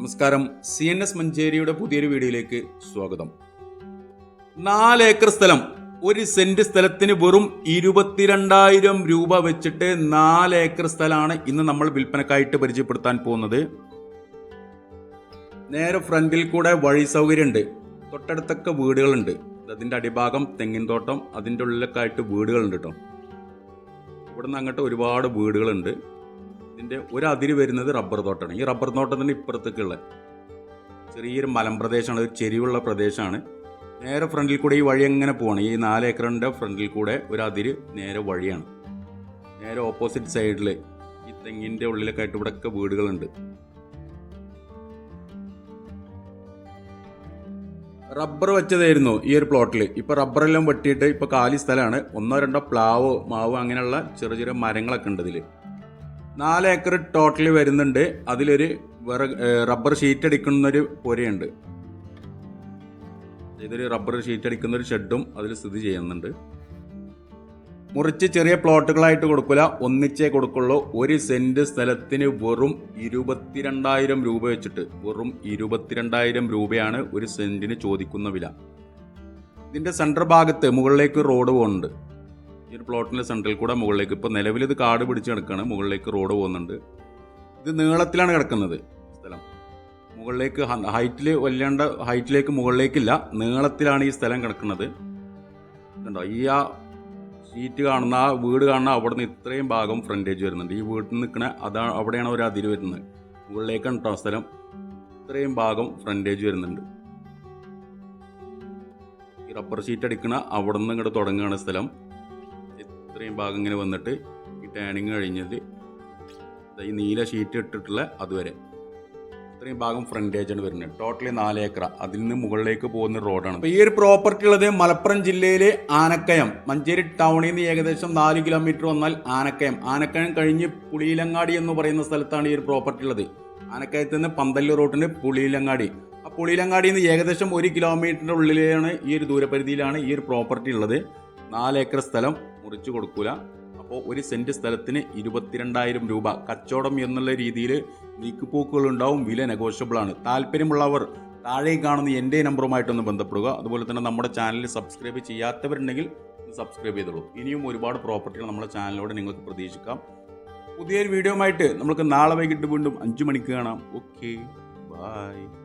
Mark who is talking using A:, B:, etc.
A: നമസ്കാരം. C N S മഞ്ചേരിയുടെ പുതിയൊരു വീഡിയോയിലേക്ക് സ്വാഗതം. നാല് ഏക്കർ സ്ഥലം. ഒരു സെന്റ് സ്ഥലത്തിന് വെറും ഇരുപത്തിരണ്ടായിരം രൂപ വെച്ചിട്ട് നാല് ഏക്കർ സ്ഥലമാണ് ഇന്ന് നമ്മൾ വിൽപ്പനക്കായിട്ട് പരിചയപ്പെടുത്താൻ പോകുന്നത്. നേരെ ഫ്രണ്ടിൽ കൂടെ വഴി സൗകര്യമുണ്ട്. തൊട്ടടുത്തൊക്കെ വീടുകളുണ്ട്. അതിന്റെ അടിഭാഗം തെങ്ങിൻ തോട്ടം അതിന്റെ ഉള്ളിലൊക്കെ ആയിട്ട് വീടുകളുണ്ട് കേട്ടോ. ഇവിടുന്ന് അങ്ങോട്ട് ഒരുപാട് വീടുകളുണ്ട്. ഇതിന്റെ ഒരു അതിര് വരുന്നത് റബ്ബർ തോട്ടമാണ് ഈ റബ്ബർ തോട്ടത്തിന്റെ ഇപ്പുറത്തേക്കുള്ള ചെറിയൊരു മലമ്പ്രദേശമാണ് ഒരു ചെരിവുള്ള പ്രദേശമാണ്. നേരെ ഫ്രണ്ടിൽ കൂടെ ഈ വഴി എങ്ങനെ പോവാണ്? ഈ നാല് ഏക്കറിന്റെ ഫ്രണ്ടിൽ കൂടെ ഒരു അതിര് നേരെ വഴിയാണ്. നേരെ ഓപ്പോസിറ്റ് സൈഡിൽ ഈ തെങ്ങിന്റെ ഉള്ളിലൊക്കെ ആയിട്ട് ഇവിടെയൊക്കെ വീടുകളുണ്ട്. റബ്ബർ വെച്ചതായിരുന്നു ഈ ഒരു പ്ലോട്ടിൽ ഇപ്പോൾ റബ്ബറെല്ലാം വെട്ടിയിട്ട് ഇപ്പോൾ കാലി സ്ഥലമാണ്. ഒന്നോ രണ്ടോ പ്ലാവ് മാവ് അങ്ങനെയുള്ള ചെറിയ ചെറിയ മരങ്ങളൊക്കെ ഉണ്ട് ഇതിൽ നാല് ഏക്കർ ടോട്ടലി വരുന്നുണ്ട്. അതിലൊരു വിറ റബ്ബർ ഷീറ്റ് അടിക്കുന്നൊരു പുരയുണ്ട്. ഇതൊരു റബ്ബർ ഷീറ്റ് അടിക്കുന്ന ഒരു ഷെഡും അതിൽ സ്ഥിതി ചെയ്യുന്നുണ്ട്. മുറിച്ച് ചെറിയ പ്ലോട്ടുകളായിട്ട് കൊടുക്കില്ല ഒന്നിച്ചേ കൊടുക്കുള്ളൂ. ഒരു സെന്റ് സ്ഥലത്തിന് വെറും ഇരുപത്തിരണ്ടായിരം രൂപ വെച്ചിട്ട് വെറും ഇരുപത്തിരണ്ടായിരം രൂപയാണ് ഒരു സെന്റിന് ചോദിക്കുന്ന വില. ഇതിന്റെ സെൻട്രൽ ഭാഗത്ത് മുകളിലേക്ക് റോഡ് പോകുന്നുണ്ട്. ഈ ഒരു പ്ലോട്ടിന്റെ സെൻട്രൽ കൂടെ മുകളിലേക്ക്. ഇപ്പോൾ നിലവിൽ ഇത് കാട് പിടിച്ച് കിടക്കുകയാണ് മുകളിലേക്ക് റോഡ് പോകുന്നുണ്ട്. ഇത് നീളത്തിലാണ് കിടക്കുന്നത് സ്ഥലം. മുകളിലേക്ക് ഹൈറ്റിൽ വല്ലാണ്ട് ഹൈറ്റിലേക്ക് മുകളിലേക്കില്ല. നീളത്തിലാണ് ഈ സ്ഥലം കിടക്കുന്നത്. കണ്ടോ? ഈ ആ ഷീറ്റ് കാണുന്ന ആ വീട് കാണുന്ന അവിടെ നിന്ന് ഇത്രയും ഭാഗം ഫ്രണ്ടേജ് വരുന്നുണ്ട്. ഈ വീട്ടിൽ നിൽക്കുന്ന അതാ അവിടെയാണ് ഒരു അതിര് വരുന്നത്. മുകളിലേക്കാണ് കേട്ടോ സ്ഥലം. ഇത്രയും ഭാഗം ഫ്രണ്ടേജ് വരുന്നുണ്ട്. ഈ റബ്ബർ ഷീറ്റ് അടിക്കണ അവിടെ നിന്ന് ഇങ്ങോട്ട് തുടങ്ങുകയാണ് സ്ഥലം. ഇത്രയും ഭാഗം ഇങ്ങനെ വന്നിട്ട് ഈ ടേണിങ് കഴിഞ്ഞത് ഈ നീല ഷീറ്റ് ഇട്ടിട്ടുള്ള അതുവരെ. ഇത്രയും ഭാഗം ഫ്രണ്ടേജ് ആണ് വരുന്നത്. ടോട്ടലി നാല് ഏക്കർ അതിൽ നിന്ന് മുകളിലേക്ക് പോകുന്ന റോഡാണ് അപ്പോൾ ഈ ഒരു പ്രോപ്പർട്ടി ഉള്ളത് മലപ്പുറം ജില്ലയിലെ ആനക്കയം. മഞ്ചേരി ടൗണിൽ നിന്ന് ഏകദേശം നാല് കിലോമീറ്റർ വന്നാൽ ആനക്കയം. ആനക്കയം കഴിഞ്ഞ് പുളിയിലങ്ങാടി എന്ന് പറയുന്ന സ്ഥലത്താണ് ഈ ഒരു പ്രോപ്പർട്ടി ഉള്ളത്. ആനക്കയത്ത് നിന്ന് പന്തല്ലൂർ റോട്ടിന് പുളിയിലങ്ങാടി. ആ പുളിയിലങ്ങാടിയിൽ നിന്ന് ഏകദേശം ഒരു കിലോമീറ്ററിന്റെ ഉള്ളിലാണ് ഈ ഒരു ദൂരപരിധിയിലാണ് ഈ ഒരു പ്രോപ്പർട്ടി ഉള്ളത്. നാല് ഏക്കർ സ്ഥലം. മുറിച്ചു കൊടുക്കൂല. അപ്പോൾ ഒരു സെന്റ് സ്ഥലത്തിന് ഇരുപത്തിരണ്ടായിരം രൂപ. കച്ചവടം എന്നുള്ള രീതിയിൽ നീക്കുപോക്കുകൾ ഉണ്ടാവും വില നെഗോഷ്യബിൾ ആണ് താല്പര്യമുള്ളവർ താഴെ കാണുന്ന എന്റെ നമ്പറുമായിട്ടൊന്ന് ബന്ധപ്പെടുക. അതുപോലെ തന്നെ നമ്മുടെ ചാനൽ സബ്സ്ക്രൈബ് ചെയ്യാത്തവരുണ്ടെങ്കിൽ സബ്സ്ക്രൈബ് ചെയ്തോളൂ. ഇനിയും ഒരുപാട് പ്രോപ്പർട്ടികൾ നമ്മുടെ ചാനലിലൂടെ നിങ്ങൾക്ക് പ്രതീക്ഷിക്കാം. പുതിയൊരു വീഡിയോ ആയിട്ട് നമുക്ക് നാളെ വൈകിട്ട് വീണ്ടും അഞ്ച് മണിക്ക് കാണാം. ഓക്കെ. ബൈ.